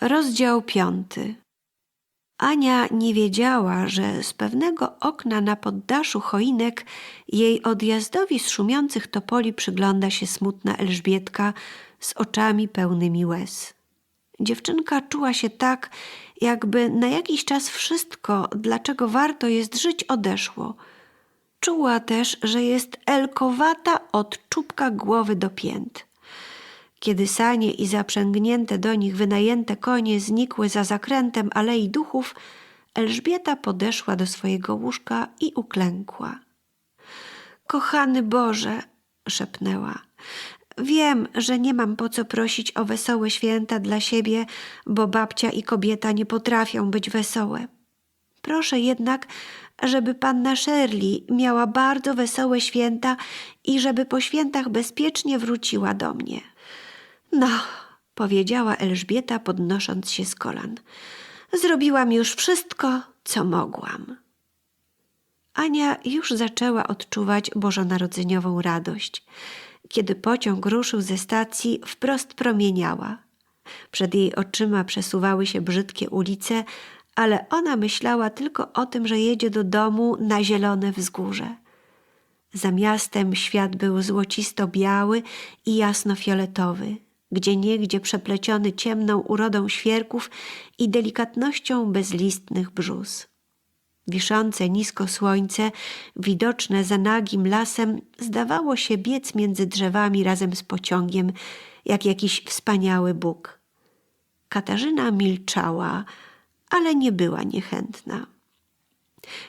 Rozdział piąty. Ania nie wiedziała, że z pewnego okna na poddaszu choinek jej odjazdowi z szumiących topoli przygląda się smutna Elżbietka z oczami pełnymi łez. Dziewczynka czuła się tak, jakby na jakiś czas wszystko, dlaczego warto jest żyć, odeszło. Czuła też, że jest elkowata od czubka głowy do pięt. Kiedy sanie i zaprzęgnięte do nich wynajęte konie znikły za zakrętem Alei Duchów, Elżbieta podeszła do swojego łóżka i uklękła. Kochany Boże, szepnęła, wiem, że nie mam po co prosić o wesołe święta dla siebie, bo babcia i kobieta nie potrafią być wesołe. Proszę jednak, żeby panna Shirley miała bardzo wesołe święta i żeby po świętach bezpiecznie wróciła do mnie. No, powiedziała Elżbieta, podnosząc się z kolan. Zrobiłam już wszystko, co mogłam. Ania już zaczęła odczuwać bożonarodzeniową radość. Kiedy pociąg ruszył ze stacji, wprost promieniała. Przed jej oczyma przesuwały się brzydkie ulice, ale ona myślała tylko o tym, że jedzie do domu na zielone wzgórze. Za miastem świat był złocisto-biały i jasno-fioletowy, gdzie niegdzie przepleciony ciemną urodą świerków i delikatnością bezlistnych brzus. Wiszące nisko słońce, widoczne za nagim lasem, zdawało się biec między drzewami razem z pociągiem, jak jakiś wspaniały Bóg. Katarzyna milczała, ale nie była niechętna.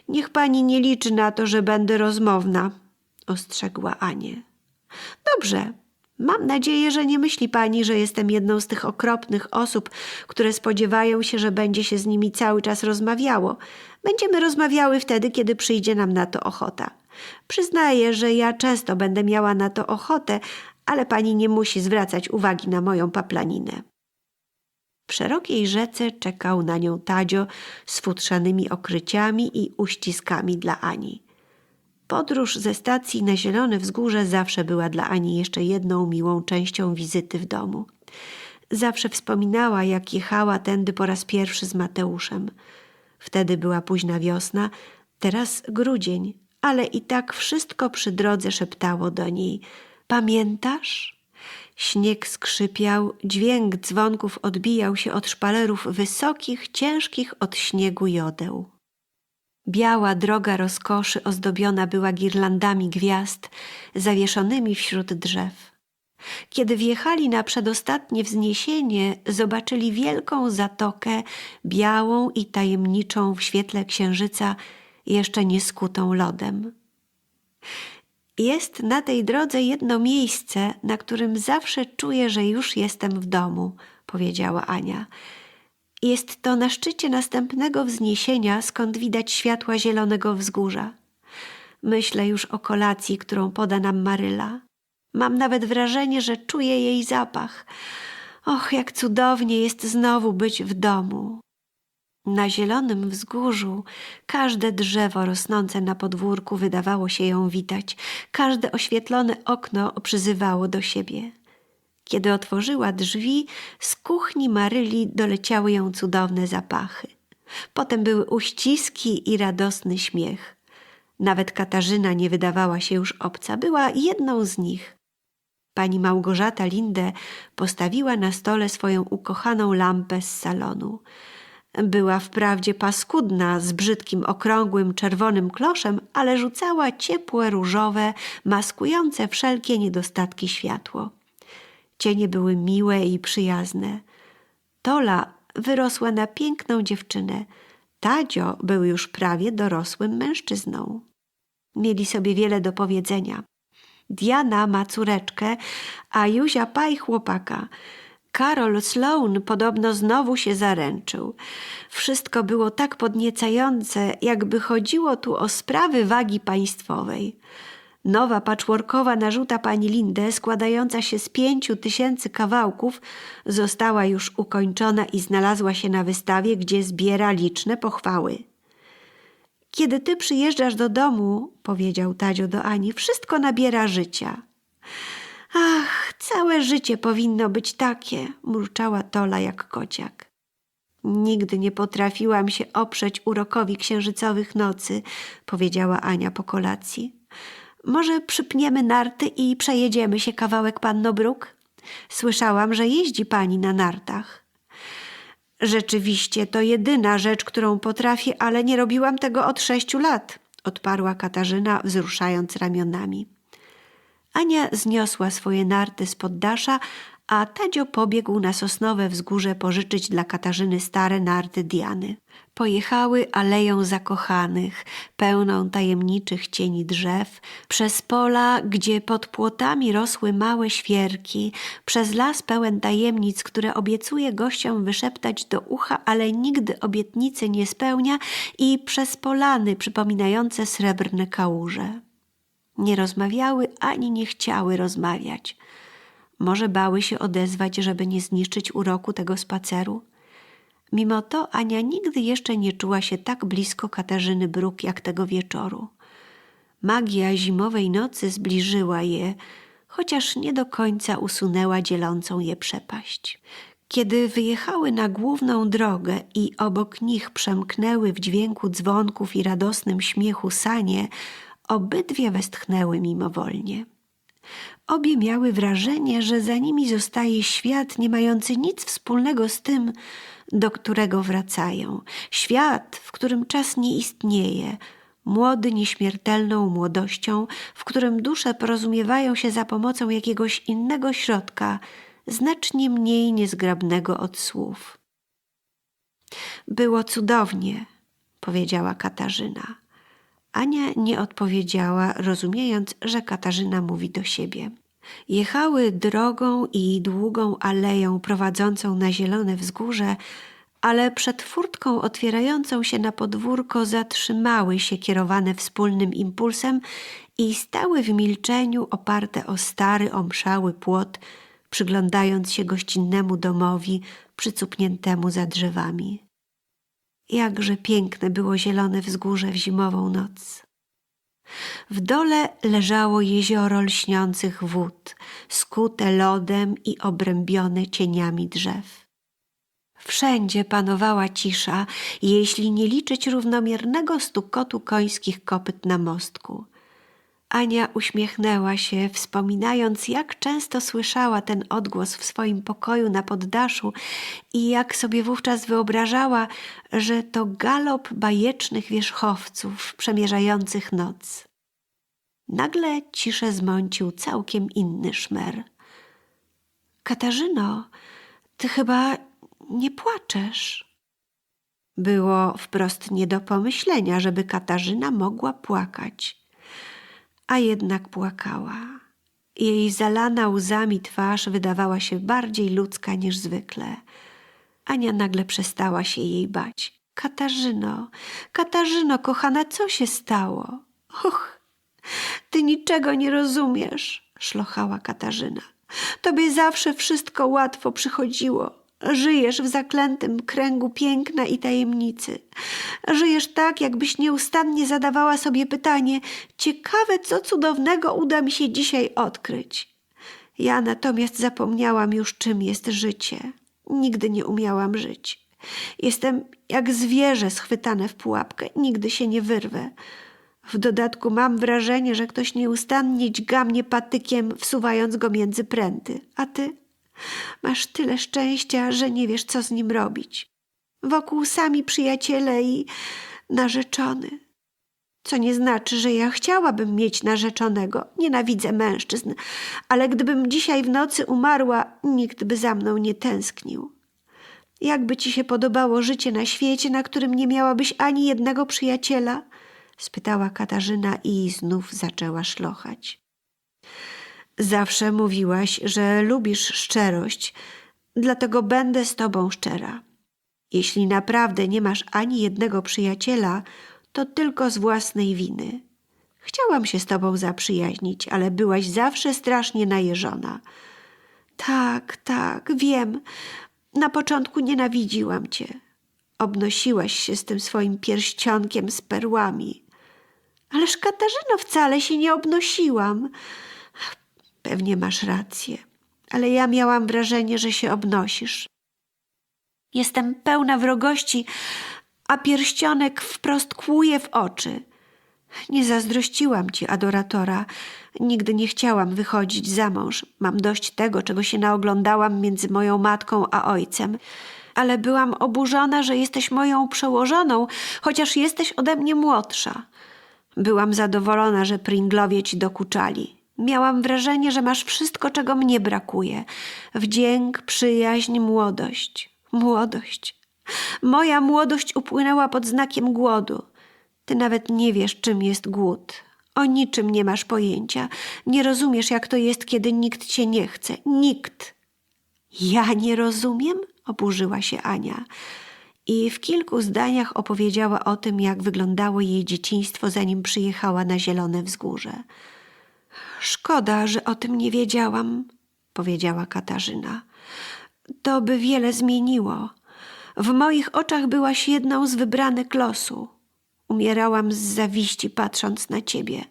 Niech pani nie liczy na to, że będę rozmowna, ostrzegła Anię. Dobrze, mam nadzieję, że nie myśli pani, że jestem jedną z tych okropnych osób, które spodziewają się, że będzie się z nimi cały czas rozmawiało. Będziemy rozmawiały wtedy, kiedy przyjdzie nam na to ochota. Przyznaję, że ja często będę miała na to ochotę, ale pani nie musi zwracać uwagi na moją paplaninę. W szerokiej rzece czekał na nią Tadzio z futrzanymi okryciami i uściskami dla Ani. Podróż ze stacji na Zielone Wzgórze zawsze była dla Ani jeszcze jedną miłą częścią wizyty w domu. Zawsze wspominała, jak jechała tędy po raz pierwszy z Mateuszem. Wtedy była późna wiosna, teraz grudzień, ale i tak wszystko przy drodze szeptało do niej. Pamiętasz? Śnieg skrzypiał, dźwięk dzwonków odbijał się od szpalerów wysokich, ciężkich od śniegu jodeł. Biała droga rozkoszy ozdobiona była girlandami gwiazd zawieszonymi wśród drzew. Kiedy wjechali na przedostatnie wzniesienie, zobaczyli wielką zatokę, białą i tajemniczą w świetle księżyca, jeszcze nie skutą lodem. Jest na tej drodze jedno miejsce, na którym zawsze czuję, że już jestem w domu, powiedziała Ania. Jest to na szczycie następnego wzniesienia, skąd widać światła zielonego wzgórza. Myślę już o kolacji, którą poda nam Maryla. Mam nawet wrażenie, że czuję jej zapach. Och, jak cudownie jest znowu być w domu. Na zielonym wzgórzu każde drzewo rosnące na podwórku wydawało się ją witać, każde oświetlone okno przyzywało do siebie. Kiedy otworzyła drzwi, z kuchni Maryli doleciały ją cudowne zapachy. Potem były uściski i radosny śmiech. Nawet Katarzyna nie wydawała się już obca, była jedną z nich. Pani Małgorzata Lindę postawiła na stole swoją ukochaną lampę z salonu. Była wprawdzie paskudna, z brzydkim, okrągłym, czerwonym kloszem, ale rzucała ciepłe, różowe, maskujące wszelkie niedostatki światło. Cienie były miłe i przyjazne. Tola wyrosła na piękną dziewczynę. Tadzio był już prawie dorosłym mężczyzną. Mieli sobie wiele do powiedzenia. Diana ma córeczkę, a Juzia Paj chłopaka. Karol Sloan podobno znowu się zaręczył. Wszystko było tak podniecające, jakby chodziło tu o sprawy wagi państwowej. Nowa patchworkowa narzuta pani Lindę, składająca się z pięciu tysięcy kawałków, została już ukończona i znalazła się na wystawie, gdzie zbiera liczne pochwały. Kiedy ty przyjeżdżasz do domu, powiedział Tadzio do Ani, wszystko nabiera życia. Ach, całe życie powinno być takie, mruczała Tola jak kociak. Nigdy nie potrafiłam się oprzeć urokowi księżycowych nocy, powiedziała Ania po kolacji. Może przypniemy narty i przejedziemy się kawałek panno Bruk? Słyszałam, że jeździ pani na nartach. Rzeczywiście, to jedyna rzecz, którą potrafię, ale nie robiłam tego od sześciu lat, odparła Katarzyna, wzruszając ramionami. Ania zniosła swoje narty z poddasza, a Tadzio pobiegł na sosnowe wzgórze pożyczyć dla Katarzyny stare narty Diany. Pojechały aleją zakochanych, pełną tajemniczych cieni drzew, przez pola, gdzie pod płotami rosły małe świerki, przez las pełen tajemnic, które obiecuje gościom wyszeptać do ucha, ale nigdy obietnicy nie spełnia i przez polany przypominające srebrne kałuże. Nie rozmawiały ani nie chciały rozmawiać. Może bały się odezwać, żeby nie zniszczyć uroku tego spaceru? Mimo to Ania nigdy jeszcze nie czuła się tak blisko Katarzyny Bruk jak tego wieczoru. Magia zimowej nocy zbliżyła je, chociaż nie do końca usunęła dzielącą je przepaść. Kiedy wyjechały na główną drogę i obok nich przemknęły w dźwięku dzwonków i radosnym śmiechu sanie, obydwie westchnęły mimowolnie. Obie miały wrażenie, że za nimi zostaje świat nie mający nic wspólnego z tym, do którego wracają. Świat, w którym czas nie istnieje, młody nieśmiertelną młodością, w którym dusze porozumiewają się za pomocą jakiegoś innego środka, znacznie mniej niezgrabnego od słów. Było cudownie, powiedziała Katarzyna. Ania nie odpowiedziała, rozumiejąc, że Katarzyna mówi do siebie. Jechały drogą i długą aleją prowadzącą na zielone wzgórze, ale przed furtką otwierającą się na podwórko zatrzymały się kierowane wspólnym impulsem i stały w milczeniu oparte o stary, omszały płot, przyglądając się gościnnemu domowi przycupniętemu za drzewami. Jakże piękne było zielone wzgórze w zimową noc. W dole leżało jezioro lśniących wód, skute lodem i obrębione cieniami drzew. Wszędzie panowała cisza, jeśli nie liczyć równomiernego stukotu końskich kopyt na mostku. Ania uśmiechnęła się, wspominając, jak często słyszała ten odgłos w swoim pokoju na poddaszu i jak sobie wówczas wyobrażała, że to galop bajecznych wierzchowców przemierzających noc. Nagle ciszę zmącił całkiem inny szmer. Katarzyno, ty chyba nie płaczesz. Było wprost nie do pomyślenia, żeby Katarzyna mogła płakać a jednak płakała. Jej zalana łzami twarz wydawała się bardziej ludzka niż zwykle. Ania nagle przestała się jej bać. Katarzyno, Katarzyno, kochana, co się stało? Och, ty niczego nie rozumiesz, szlochała Katarzyna. Tobie zawsze wszystko łatwo przychodziło. Żyjesz w zaklętym kręgu piękna i tajemnicy. Żyjesz tak, jakbyś nieustannie zadawała sobie pytanie: Ciekawe, co cudownego uda mi się dzisiaj odkryć. Ja natomiast zapomniałam już, czym jest życie. Nigdy nie umiałam żyć. Jestem jak zwierzę schwytane w pułapkę, nigdy się nie wyrwę. W dodatku mam wrażenie, że ktoś nieustannie dźga mnie patykiem, wsuwając go między pręty. A ty? Masz tyle szczęścia, że nie wiesz, co z nim robić. Wokół sami przyjaciele i narzeczony. Co nie znaczy, że ja chciałabym mieć narzeczonego. Nienawidzę mężczyzn, ale gdybym dzisiaj w nocy umarła, nikt by za mną nie tęsknił. Jakby ci się podobało życie na świecie, na którym nie miałabyś ani jednego przyjaciela? spytała Katarzyna i znów zaczęła szlochać. Zawsze mówiłaś, że lubisz szczerość, dlatego będę z tobą szczera. Jeśli naprawdę nie masz ani jednego przyjaciela, to tylko z własnej winy. Chciałam się z tobą zaprzyjaźnić, ale byłaś zawsze strasznie najeżona. Tak, tak, wiem. Na początku nienawidziłam cię. Obnosiłaś się z tym swoim pierścionkiem z perłami. Ależ Katarzyno, wcale się nie obnosiłam. Pewnie masz rację, ale ja miałam wrażenie, że się obnosisz. Jestem pełna wrogości, a pierścionek wprost kłuje w oczy. Nie zazdrościłam ci, adoratora. Nigdy nie chciałam wychodzić za mąż. Mam dość tego, czego się naoglądałam między moją matką a ojcem. Ale byłam oburzona, że jesteś moją przełożoną, chociaż jesteś ode mnie młodsza. Byłam zadowolona, że Pringlowie ci dokuczali. Miałam wrażenie, że masz wszystko, czego mnie brakuje: wdzięk, przyjaźń, młodość. Młodość. Moja młodość upłynęła pod znakiem głodu. Ty nawet nie wiesz, czym jest głód. O niczym nie masz pojęcia. Nie rozumiesz, jak to jest, kiedy nikt cię nie chce. Nikt. Ja nie rozumiem? oburzyła się Ania. I w kilku zdaniach opowiedziała o tym, jak wyglądało jej dzieciństwo, zanim przyjechała na Zielone Wzgórze. Szkoda, że o tym nie wiedziałam, powiedziała Katarzyna. To by wiele zmieniło. W moich oczach byłaś jedną z wybranych losu. Umierałam z zawiści, patrząc na ciebie.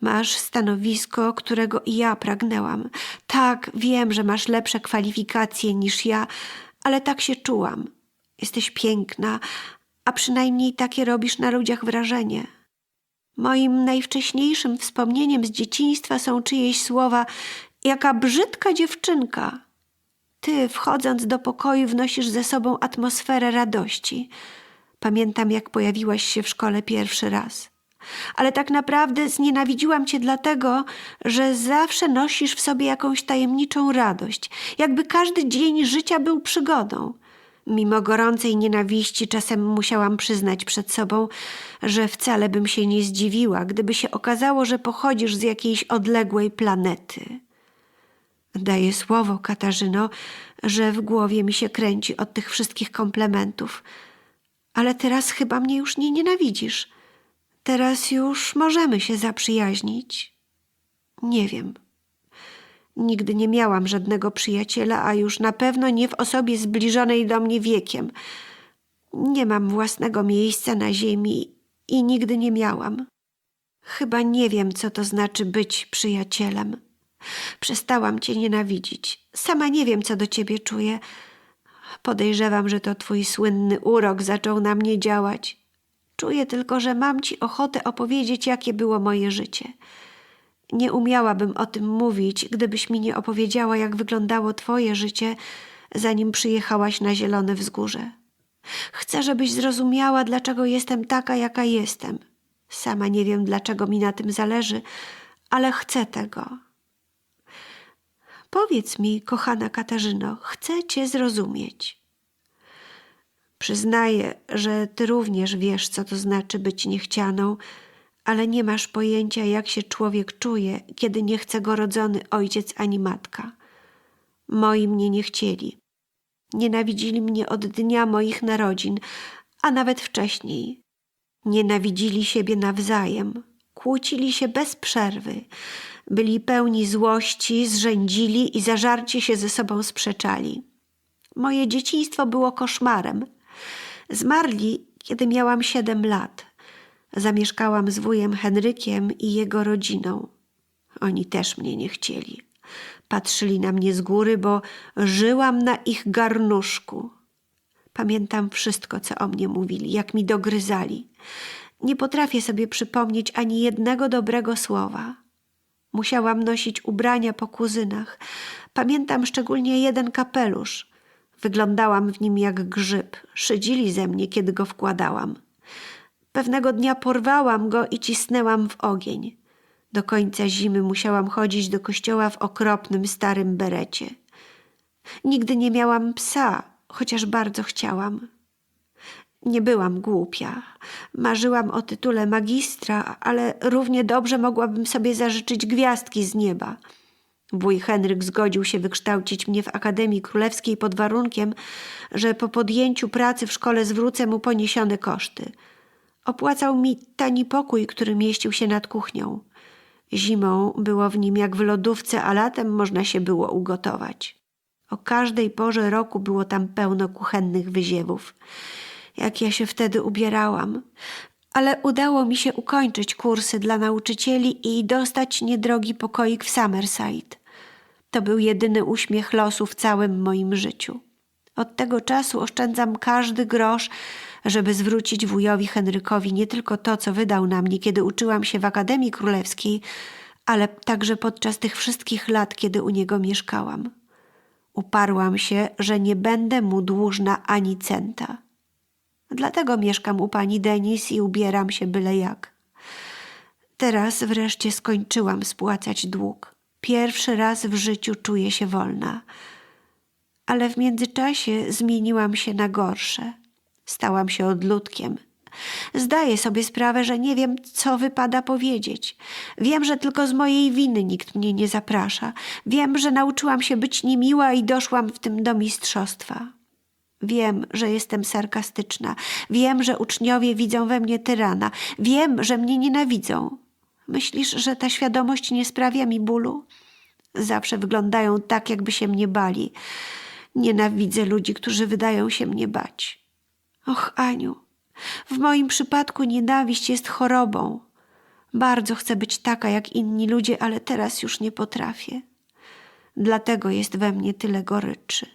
Masz stanowisko, którego i ja pragnęłam. Tak, wiem, że masz lepsze kwalifikacje niż ja, ale tak się czułam. Jesteś piękna, a przynajmniej takie robisz na ludziach wrażenie. Moim najwcześniejszym wspomnieniem z dzieciństwa są czyjeś słowa: Jaka brzydka dziewczynka! Ty, wchodząc do pokoju, wnosisz ze sobą atmosferę radości. Pamiętam, jak pojawiłaś się w szkole pierwszy raz. Ale tak naprawdę znienawidziłam cię dlatego, że zawsze nosisz w sobie jakąś tajemniczą radość, jakby każdy dzień życia był przygodą. Mimo gorącej nienawiści czasem musiałam przyznać przed sobą, że wcale bym się nie zdziwiła, gdyby się okazało, że pochodzisz z jakiejś odległej planety. Daję słowo, Katarzyno, że w głowie mi się kręci od tych wszystkich komplementów. Ale teraz chyba mnie już nie nienawidzisz. Teraz już możemy się zaprzyjaźnić. Nie wiem. Nigdy nie miałam żadnego przyjaciela, a już na pewno nie w osobie zbliżonej do mnie wiekiem. Nie mam własnego miejsca na ziemi i nigdy nie miałam. Chyba nie wiem, co to znaczy być przyjacielem. Przestałam cię nienawidzić. Sama nie wiem, co do ciebie czuję. Podejrzewam, że to twój słynny urok zaczął na mnie działać. Czuję tylko, że mam ci ochotę opowiedzieć, jakie było moje życie. Nie umiałabym o tym mówić, gdybyś mi nie opowiedziała, jak wyglądało twoje życie, zanim przyjechałaś na Zielone Wzgórze. Chcę, żebyś zrozumiała, dlaczego jestem taka, jaka jestem. Sama nie wiem, dlaczego mi na tym zależy, ale chcę tego. Powiedz mi, kochana Katarzyno, chcę cię zrozumieć. Przyznaję, że ty również wiesz, co to znaczy być niechcianą, ale nie masz pojęcia, jak się człowiek czuje, kiedy nie chce go rodzony ojciec ani matka. Moi mnie nie chcieli. Nienawidzili mnie od dnia moich narodzin, a nawet wcześniej. Nienawidzili siebie nawzajem, kłócili się bez przerwy, byli pełni złości, zrzędzili i zażarcie się ze sobą sprzeczali. Moje dzieciństwo było koszmarem. Zmarli, kiedy miałam siedem lat. Zamieszkałam z wujem Henrykiem i jego rodziną. Oni też mnie nie chcieli. Patrzyli na mnie z góry, bo żyłam na ich garnuszku. Pamiętam wszystko, co o mnie mówili, jak mi dogryzali. Nie potrafię sobie przypomnieć ani jednego dobrego słowa. Musiałam nosić ubrania po kuzynach. Pamiętam szczególnie jeden kapelusz. Wyglądałam w nim jak grzyb. Szydzili ze mnie, kiedy go wkładałam. Pewnego dnia porwałam go i cisnęłam w ogień. Do końca zimy musiałam chodzić do kościoła w okropnym starym berecie. Nigdy nie miałam psa, chociaż bardzo chciałam. Nie byłam głupia. Marzyłam o tytule magistra, ale równie dobrze mogłabym sobie zażyczyć gwiazdki z nieba. Wuj Henryk zgodził się wykształcić mnie w Akademii Królewskiej pod warunkiem, że po podjęciu pracy w szkole zwrócę mu poniesione koszty. Opłacał mi tani pokój, który mieścił się nad kuchnią. Zimą było w nim jak w lodówce, a latem można się było ugotować. O każdej porze roku było tam pełno kuchennych wyziewów jak ja się wtedy ubierałam. Ale udało mi się ukończyć kursy dla nauczycieli i dostać niedrogi pokoik w Summerside. To był jedyny uśmiech losu w całym moim życiu. Od tego czasu oszczędzam każdy grosz, żeby zwrócić wujowi Henrykowi nie tylko to, co wydał na mnie, kiedy uczyłam się w Akademii Królewskiej, ale także podczas tych wszystkich lat, kiedy u niego mieszkałam. Uparłam się, że nie będę mu dłużna ani centa. Dlatego mieszkam u pani Denis i ubieram się byle jak. Teraz wreszcie skończyłam spłacać dług. Pierwszy raz w życiu czuję się wolna. Ale w międzyczasie zmieniłam się na gorsze. Stałam się odludkiem. Zdaję sobie sprawę, że nie wiem, co wypada powiedzieć. Wiem, że tylko z mojej winy nikt mnie nie zaprasza. Wiem, że nauczyłam się być niemiła i doszłam w tym do mistrzostwa. Wiem, że jestem sarkastyczna. Wiem, że uczniowie widzą we mnie tyrana. Wiem, że mnie nienawidzą. Myślisz, że ta świadomość nie sprawia mi bólu? Zawsze wyglądają tak, jakby się mnie bali. Nienawidzę ludzi, którzy wydają się mnie bać. Och, Aniu, w moim przypadku nienawiść jest chorobą. Bardzo chcę być taka jak inni ludzie, ale teraz już nie potrafię. Dlatego jest we mnie tyle goryczy.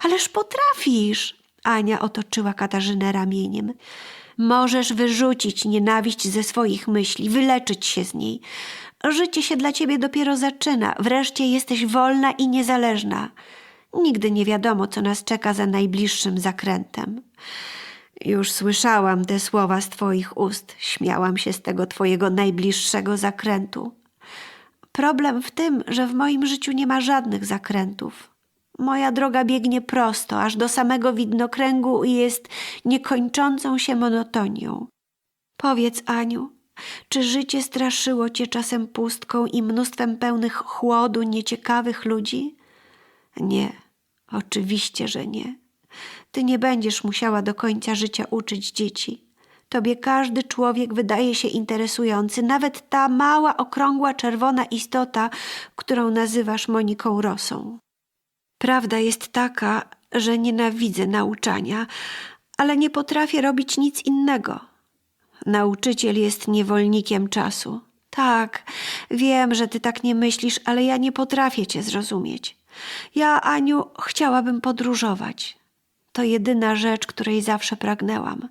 Ależ potrafisz! Ania otoczyła Katarzynę ramieniem. Możesz wyrzucić nienawiść ze swoich myśli, wyleczyć się z niej. Życie się dla ciebie dopiero zaczyna. Wreszcie jesteś wolna i niezależna. Nigdy nie wiadomo, co nas czeka za najbliższym zakrętem. Już słyszałam te słowa z twoich ust. Śmiałam się z tego twojego najbliższego zakrętu. Problem w tym, że w moim życiu nie ma żadnych zakrętów. Moja droga biegnie prosto, aż do samego widnokręgu i jest niekończącą się monotonią. Powiedz, Aniu, czy życie straszyło cię czasem pustką i mnóstwem pełnych chłodu, nieciekawych ludzi? Nie, oczywiście, że nie. Ty nie będziesz musiała do końca życia uczyć dzieci. Tobie każdy człowiek wydaje się interesujący, nawet ta mała, okrągła, czerwona istota, którą nazywasz Moniką Rosą. Prawda jest taka, że nienawidzę nauczania, ale nie potrafię robić nic innego. Nauczyciel jest niewolnikiem czasu. Tak, wiem, że ty tak nie myślisz, ale ja nie potrafię cię zrozumieć. Ja, Aniu, chciałabym podróżować. To jedyna rzecz, której zawsze pragnęłam.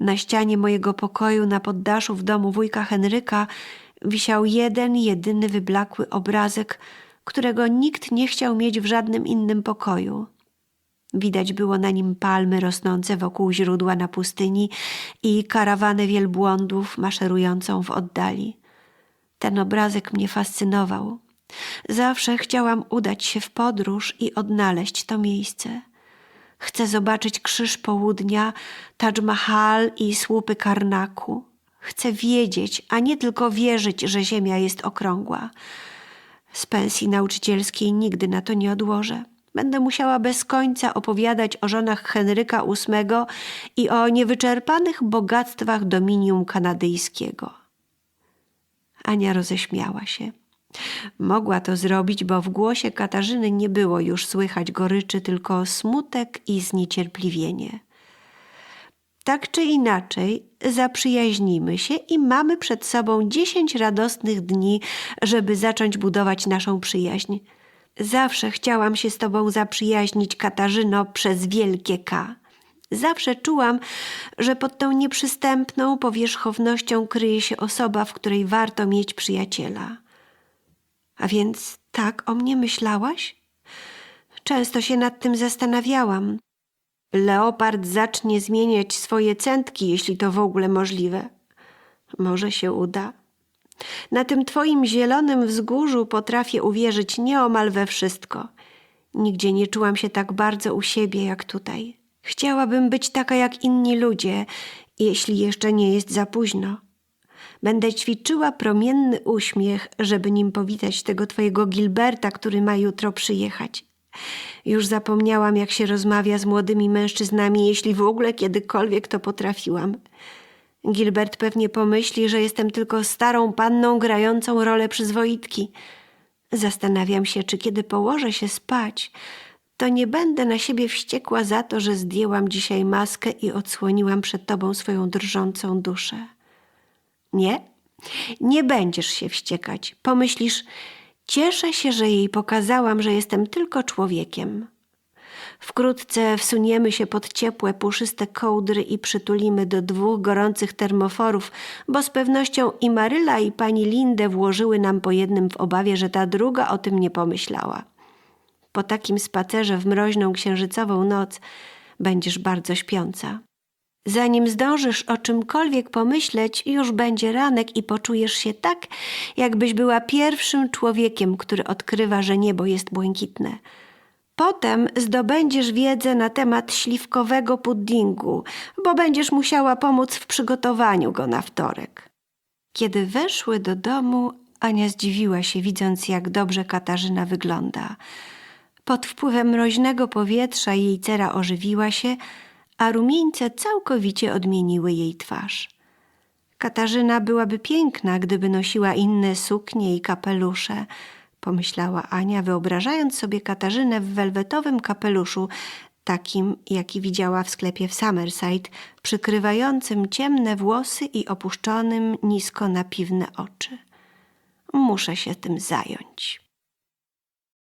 Na ścianie mojego pokoju na poddaszu w domu wujka Henryka wisiał jeden, jedyny wyblakły obrazek, którego nikt nie chciał mieć w żadnym innym pokoju. Widać było na nim palmy rosnące wokół źródła na pustyni i karawanę wielbłądów maszerującą w oddali. Ten obrazek mnie fascynował. Zawsze chciałam udać się w podróż i odnaleźć to miejsce. Chcę zobaczyć krzyż południa, Taj Mahal i słupy Karnaku. Chcę wiedzieć, a nie tylko wierzyć, że ziemia jest okrągła. Z pensji nauczycielskiej nigdy na to nie odłożę. Będę musiała bez końca opowiadać o żonach Henryka VIII i o niewyczerpanych bogactwach dominium kanadyjskiego. Ania roześmiała się. Mogła to zrobić, bo w głosie Katarzyny nie było już słychać goryczy, tylko smutek i zniecierpliwienie. Tak czy inaczej, zaprzyjaźnimy się i mamy przed sobą dziesięć radosnych dni, żeby zacząć budować naszą przyjaźń. Zawsze chciałam się z tobą zaprzyjaźnić, Katarzyno, przez wielkie K. Zawsze czułam, że pod tą nieprzystępną powierzchownością kryje się osoba, w której warto mieć przyjaciela. A więc tak o mnie myślałaś? Często się nad tym zastanawiałam. Leopard zacznie zmieniać swoje centki, jeśli to w ogóle możliwe. Może się uda. Na tym twoim zielonym wzgórzu potrafię uwierzyć nieomal we wszystko. Nigdzie nie czułam się tak bardzo u siebie jak tutaj. Chciałabym być taka jak inni ludzie, jeśli jeszcze nie jest za późno. Będę ćwiczyła promienny uśmiech, żeby nim powitać tego twojego Gilberta, który ma jutro przyjechać. Już zapomniałam, jak się rozmawia z młodymi mężczyznami, jeśli w ogóle kiedykolwiek to potrafiłam. Gilbert pewnie pomyśli, że jestem tylko starą panną grającą rolę przyzwoitki. Zastanawiam się, czy kiedy położę się spać, to nie będę na siebie wściekła za to, że zdjęłam dzisiaj maskę i odsłoniłam przed tobą swoją drżącą duszę. Nie, nie będziesz się wściekać. Pomyślisz, cieszę się, że jej pokazałam, że jestem tylko człowiekiem. Wkrótce wsuniemy się pod ciepłe, puszyste kołdry i przytulimy do dwóch gorących termoforów, bo z pewnością i Maryla, i pani Lindę włożyły nam po jednym w obawie, że ta druga o tym nie pomyślała. Po takim spacerze w mroźną księżycową noc będziesz bardzo śpiąca. Zanim zdążysz o czymkolwiek pomyśleć, już będzie ranek i poczujesz się tak, jakbyś była pierwszym człowiekiem, który odkrywa, że niebo jest błękitne. Potem zdobędziesz wiedzę na temat śliwkowego puddingu, bo będziesz musiała pomóc w przygotowaniu go na wtorek. Kiedy weszły do domu, Ania zdziwiła się, widząc, jak dobrze Katarzyna wygląda. Pod wpływem mroźnego powietrza jej cera ożywiła się, a rumieńce całkowicie odmieniły jej twarz. Katarzyna byłaby piękna, gdyby nosiła inne suknie i kapelusze, pomyślała Ania, wyobrażając sobie Katarzynę w welwetowym kapeluszu, takim, jaki widziała w sklepie w Summerside, przykrywającym ciemne włosy i opuszczonym nisko na piwne oczy. Muszę się tym zająć.